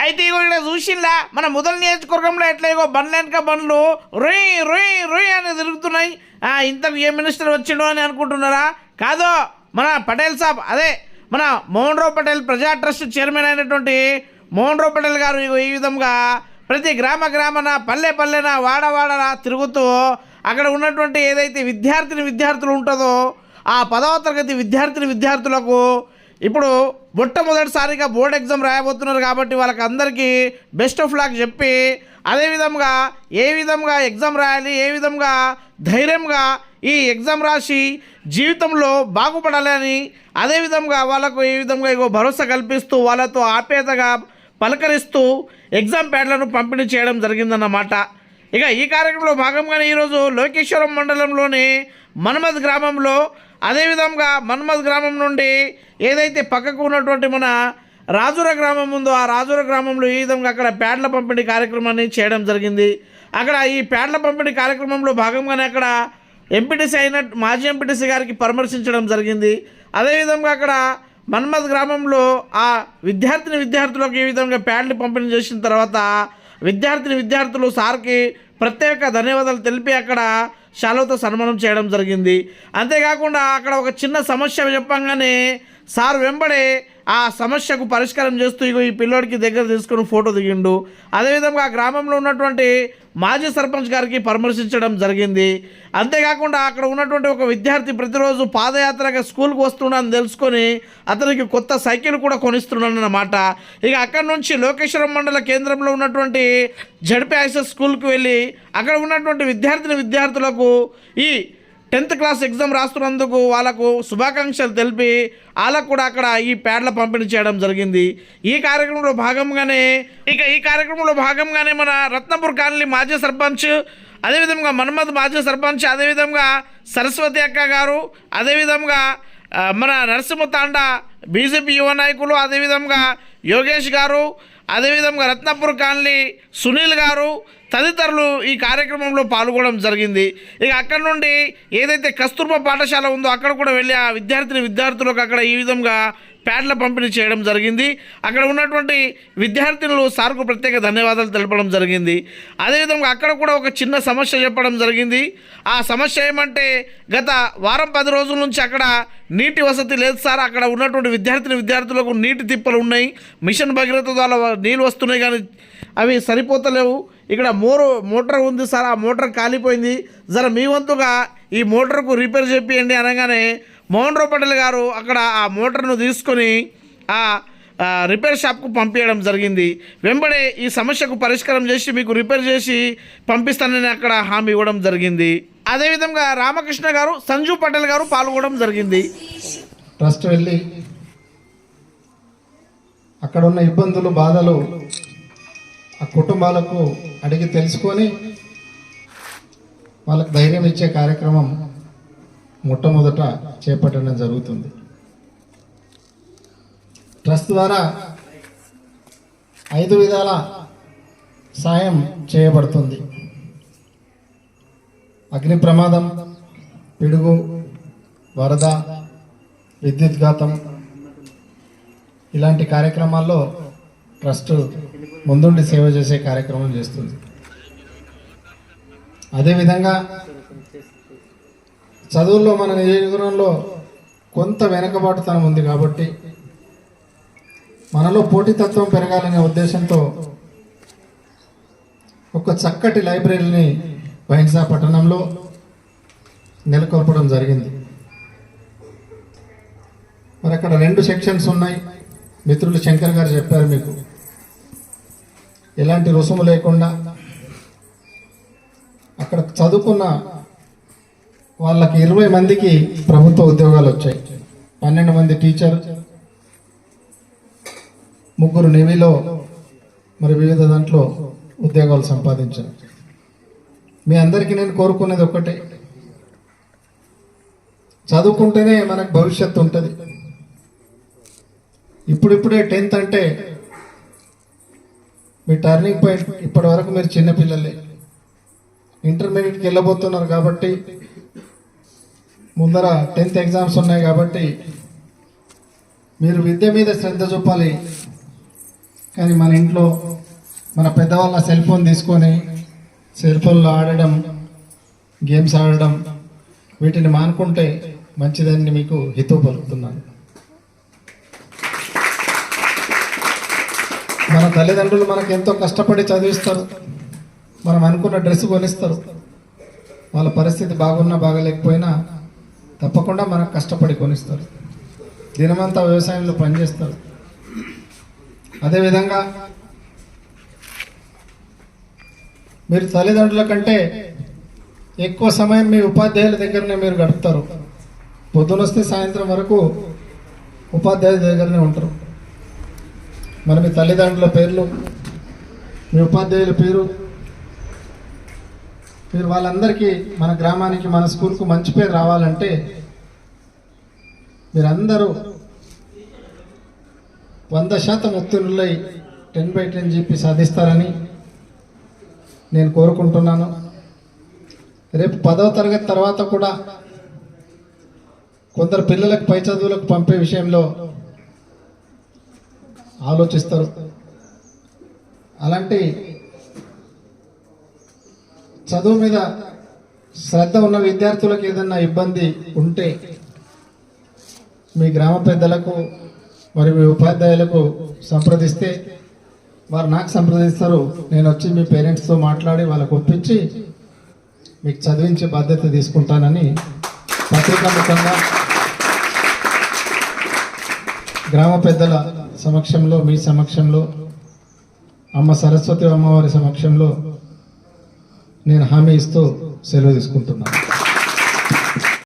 అయితే ఇగో ఇక్కడ చూసిందా మన మొదలు నియోజకవర్గంలో ఎట్లా ఇగో బండ్ల బండ్లు రొయ్ రొయ్ రొయ్ అని తిరుగుతున్నాయి. ఇంతకు ఏ మినిస్టర్ వచ్చిండో అని అనుకుంటున్నారా? కాదు మన పటేల్ సాబ్ అదే మన మోహన్ రావు పటేల్ ప్రజా ట్రస్ట్ చైర్మన్ అయినటువంటి మోహన్ రావు పటేల్ గారు ఈ విధంగా ప్రతి గ్రామ గ్రామన పల్లె పల్లెన వాడ వాడన తిరుగుతూ అక్కడ ఉన్నటువంటి ఏదైతే విద్యార్థిని విద్యార్థులు ఉంటుందో ఆ పదవ తరగతి విద్యార్థిని విద్యార్థులకు ఇప్పుడు మొట్టమొదటిసారిగా బోర్డ్ ఎగ్జామ్ రాయబోతున్నారు కాబట్టి వాళ్ళకి అందరికీ బెస్ట్ ఆఫ్ లాక్ చెప్పి అదేవిధంగా ఏ విధంగా ఎగ్జామ్ రాయాలి ఏ విధంగా ధైర్యంగా ఈ ఎగ్జామ్ రాసి జీవితంలో బాగుపడాలి అని అదేవిధంగా వాళ్ళకు ఏ విధంగా ఇగో భరోసా కల్పిస్తూ వాళ్ళతో ఆప్యాయతగా పలకరిస్తూ ఎగ్జామ్ ప్యాడ్లను పంపిణీ చేయడం జరిగిందన్నమాట. ఇక ఈ కార్యక్రమంలో భాగంగానే ఈరోజు లోకేశ్వరం మండలంలోని మన్మద్ గ్రామంలో అదేవిధంగా మన్మద్ గ్రామం నుండి ఏదైతే పక్కకు ఉన్నటువంటి మన రాజుర గ్రామం ఉందో ఆ రాజుర గ్రామంలో ఈ విధంగా అక్కడ ప్యాడ్ల పంపిణీ కార్యక్రమాన్ని చేయడం జరిగింది. అక్కడ ఈ ప్యాడ్ల పంపిణీ కార్యక్రమంలో భాగంగానే అక్కడ ఎంపీటీసీ అయిన మాజీ ఎంపీటీసీ గారికి పరామర్శించడం జరిగింది. అదేవిధంగా అక్కడ మన్మద్ గ్రామంలో ఆ విద్యార్థిని విద్యార్థులకు ఈ విధంగా ప్యాడ్లు పంపిణీ చేసిన తర్వాత విద్యార్థిని విద్యార్థులు సార్కి ప్రత్యేక ధన్యవాదాలు తెలిపి అక్కడ శాలువతో సన్మానం చేయడం జరిగింది. అంతేకాకుండా అక్కడ ఒక చిన్న సమస్య చెప్పంగానే సార్ వెంబడే ఆ సమస్యకు పరిష్కారం చేస్తూ ఇగో ఈ పిల్లోడికి దగ్గర తీసుకుని ఫోటో దిగిండు. అదేవిధంగా ఆ గ్రామంలో ఉన్నటువంటి మాజీ సర్పంచ్ గారికి పరామర్శించడం జరిగింది. అంతేకాకుండా అక్కడ ఉన్నటువంటి ఒక విద్యార్థి ప్రతిరోజు పాదయాత్రగా స్కూల్కి వస్తున్నాడని తెలుసుకొని అతనికి కొత్త సైకిల్ కూడా కొనిస్తున్నాడు అన్నమాట ఇక అక్కడి నుంచి లోకేశ్వరం మండల కేంద్రంలో ఉన్నటువంటి జడ్పీఐసెస్ స్కూల్కి వెళ్ళి అక్కడ ఉన్నటువంటి విద్యార్థిని విద్యార్థులకు ఈ టెన్త్ క్లాస్ ఎగ్జామ్ రాస్తున్నందుకు వాళ్ళకు శుభాకాంక్షలు తెలిపి వాళ్ళకు కూడా అక్కడ ఈ ప్యాడ్ల పంపిణీ చేయడం జరిగింది. ఈ కార్యక్రమంలో భాగంగానే ఇక ఈ కార్యక్రమంలో భాగంగానే మన రత్నపూర్ కాలనీ మాజీ సర్పంచ్ అదేవిధంగా మన్మద్ మాజీ సర్పంచ్ అదేవిధంగా సరస్వతి అక్క గారు అదేవిధంగా మన నరసింహ తాండా బీజేపీ యువ నాయకులు అదేవిధంగా యోగేష్ గారు అదేవిధంగా రత్నపూర్ కాలనీ సునీల్ గారు తదితరులు ఈ కార్యక్రమంలో పాల్గొనడం జరిగింది. ఇక అక్కడ నుండి ఏదైతే కస్తూర్బా పాఠశాల ఉందో అక్కడ కూడా వెళ్ళి ఆ విద్యార్థిని విద్యార్థులకు అక్కడ ఈ విధంగా ప్యాడ్ల పంపిణీ చేయడం జరిగింది. అక్కడ ఉన్నటువంటి విద్యార్థినులు సార్కు ప్రత్యేక ధన్యవాదాలు తెలపడం జరిగింది. అదేవిధంగా అక్కడ కూడా ఒక చిన్న సమస్య చెప్పడం జరిగింది. ఆ సమస్య ఏమంటే గత వారం పది రోజుల నుంచి అక్కడ నీటి వసతి లేదు సార్. అక్కడ ఉన్నటువంటి విద్యార్థిని విద్యార్థులకు నీటి తిప్పలు ఉన్నాయి. మిషన్ భగీరథ ద్వారా నీళ్ళు వస్తున్నాయి కానీ అవి సరిపోతలేవు. ఇక్కడ మోరు మోటార్ ఉంది సార్ ఆ మోటార్ కాలిపోయింది. జర మీ వంతుగా ఈ మోటార్కు రిపేర్ చెప్పియండి అనగానే మోహన్ రావు పటేల్ గారు అక్కడ ఆ మోటార్ను తీసుకొని ఆ రిపేర్ షాప్కు పంపించడం జరిగింది. వెంబడే ఈ సమస్యకు పరిష్కారం చేసి మీకు రిపేర్ చేసి పంపిస్తానని అక్కడ హామీ ఇవ్వడం జరిగింది. అదేవిధంగా రామకృష్ణ గారు సంజు పటేల్ గారు పాల్గొనడం జరిగింది. ట్రస్ట్ వెళ్ళి అక్కడ ఉన్న ఇబ్బందులు బాధలు కుటుంబాలకు అడిగి తెలుసుకొని వాళ్ళకు ధైర్యం ఇచ్చే కార్యక్రమం మొట్టమొదట చేపట్టడం జరుగుతుంది. ట్రస్ట్ ద్వారా ఐదు విధాల సాయం చేయబడుతుంది. అగ్ని ప్రమాదం పిడుగు వరద విద్యుత్ఘాతం ఇలాంటి కార్యక్రమాల్లో ట్రస్ట్ ముందుండి సేవ చేసే కార్యక్రమం చేస్తుంది. అదేవిధంగా చదువుల్లో మన నియోజకవర్గంలో కొంత వెనకబాటుతనం ఉంది కాబట్టి మనలో పోటీతత్వం పెరగాలనే ఉద్దేశంతో ఒక చక్కటి లైబ్రరీని బహింసా పట్టణంలో నెలకొల్పడం జరిగింది. మరి అక్కడ రెండు సెక్షన్స్ ఉన్నాయి. మిత్రులు శంకర్ గారు చెప్పారు మీకు. ఎలాంటి రుసుము లేకుండా అక్కడ చదువుకున్న వాళ్ళకి ఇరవై మందికి ప్రభుత్వ ఉద్యోగాలు వచ్చాయి. పన్నెండు మంది టీచర్ ముగ్గురు నెవీలో మరి వివిధ దాంట్లో ఉద్యోగాలు సంపాదించారు. మీ అందరికీ నేను కోరుకునేది ఒకటే చదువుకుంటేనే మనకు భవిష్యత్తు ఉంటుంది. ఇప్పుడిప్పుడే టెన్త్ అంటే మీ టర్నింగ్ పాయింట్ ఇప్పటి వరకు మీరు చిన్నపిల్లలే ఇంటర్మీడియట్కి వెళ్ళబోతున్నారు కాబట్టి ముందర టెన్త్ ఎగ్జామ్స్ ఉన్నాయి కాబట్టి మీరు విద్య మీద శ్రద్ధ చూపాలి. కానీ మన ఇంట్లో మన పెద్దవాళ్ళ సెల్ ఫోన్ తీసుకొని సెల్ ఫోన్లో ఆడడం గేమ్స్ ఆడడం వీటిని మానుకుంటే మంచిదని మీకు హితవు పలుకుతున్నాను. మన తల్లిదండ్రులు మనకు ఎంతో కష్టపడి చదివిస్తారు. మనం అనుకున్న డ్రెస్ కొనిస్తారు. వాళ్ళ పరిస్థితి బాగున్నా బాగలేకపోయినా తప్పకుండా మనకు కష్టపడి కొనిస్తారు. దినమంతా వ్యవసాయంలో పనిచేస్తారు. అదేవిధంగా మీరు తల్లిదండ్రుల కంటే ఎక్కువ సమయం మీ ఉపాధ్యాయుల దగ్గరనే మీరు గడుపుతారు. పొద్దునొస్తే సాయంత్రం వరకు ఉపాధ్యాయుల దగ్గరనే ఉంటారు. మన మీ తల్లిదండ్రుల పేర్లు మీ ఉపాధ్యాయుల పేరు మీరు వాళ్ళందరికీ మన గ్రామానికి మన స్కూల్కు మంచి పేరు రావాలంటే మీరందరూ వంద శాతం ఉత్తీర్ణులై టెన్ బై టెన్ జీపీ సాధిస్తారని నేను కోరుకుంటున్నాను. రేపు పదవ తరగతి తర్వాత కూడా కొందరు పిల్లలకు పై చదువులకు పంపే విషయంలో ఆలోచిస్తారు. అలాంటి చదువు మీద శ్రద్ధ ఉన్న విద్యార్థులకు ఏదన్నా ఇబ్బంది ఉంటే మీ గ్రామ పెద్దలకు మరి మీ ఉపాధ్యాయులకు సంప్రదిస్తే వారు నాకు సంప్రదిస్తారు నేను వచ్చి మీ పేరెంట్స్తో మాట్లాడి వాళ్ళకు ఒప్పించి మీకు చదివించే బాధ్యత తీసుకుంటానని పత్రికా ముఖంగా గ్రామ పెద్దల సమక్షంలో మీ సమక్షంలో అమ్మ సరస్వతి అమ్మవారి సమక్షంలో నేను హామీ ఇస్తూ సెలవు తీసుకుంటున్నాను.